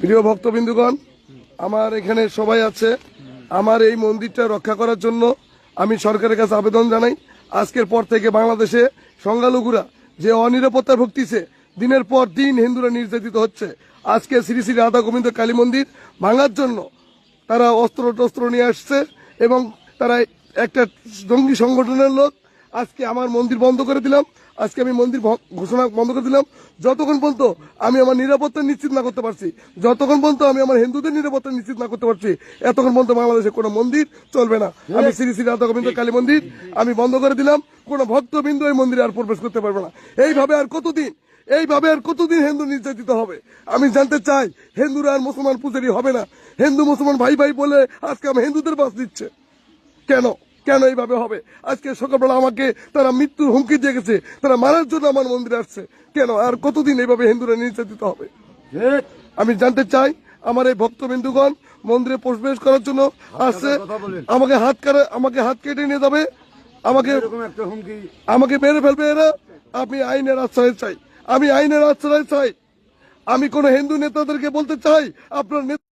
প্রিয় ভক্তবিন্দুগণ, আমার এখানে সবাই আছে। আমার এই মন্দিরটা রক্ষা করার জন্য আমি সরকারের কাছে আবেদন জানাই। আজকের পর থেকে বাংলাদেশে সংখ্যালঘুরা যে অনিরাপত্তায় ভুগতিছে দিনের পর দিন হিন্দুরা নির্যাতিত হচ্ছে। আজকে শ্রী শ্রী রাধা গোবিন্দ কালী মন্দির ভাঙার জন্য তারা অস্ত্র টস্ত্র নিয়ে আসছে এবং তারা একটা জঙ্গি সংগঠনের লোক। আজকে আমার মন্দির বন্ধ করে দিলাম। আজকে আমি মন্দির ঘোষণা বন্ধ করে দিলাম। যতক্ষণ পর্যন্ত আমি আমার নিরাপত্তা নিশ্চিত না করতে পারছি যতক্ষণ পর্যন্ত আমি আমার হিন্দুদের নিরাপত্তা নিশ্চিত না করতে পারছি এতক্ষণ পর্যন্ত বাংলাদেশে কোনো মন্দির চলবে না। আমি শ্রী শ্রী রাধা গোবিন্দ কালী মন্দির আমি বন্ধ করে দিলাম। কোনো ভক্তবিন্দু এই মন্দিরে আর প্রবেশ করতে পারবে না। এইভাবে আর কতদিন এইভাবে আর কতদিন হিন্দু নির্যাতিত হবে? আমি জানতে চাই হিন্দুরা আর মুসলমান পূজারি হবে না। হিন্দু মুসলমান ভাই ভাই বলে আজকে আমি হিন্দুদের বাস দিচ্ছে। কেন? কেন এইভাবে হবে? আজকে সকালবেলা আমাকে তারা মৃত্যুর হুমকি দিয়ে গেছে। তারা মারার জন্য আমার মন্দিরে আসছে। কেন? আর কতদিন এইভাবে হিন্দুরা নির্যাতিত হবে? আমি জানতে চাই আমার এই ভক্তবিন্দুগণ মন্দিরে প্রবেশ করার জন্য আসছে। আমাকে হাত কাটে আমাকে হাত কেটে নিয়ে যাবে। আমাকে আমাকে মেরে ফেলবে এরা। আমি আইনের আশ্রয় চাই। আমি আইনের আশ্রয় চাই। আমি কোন হিন্দু নেতাদেরকে বলতে চাই আপনার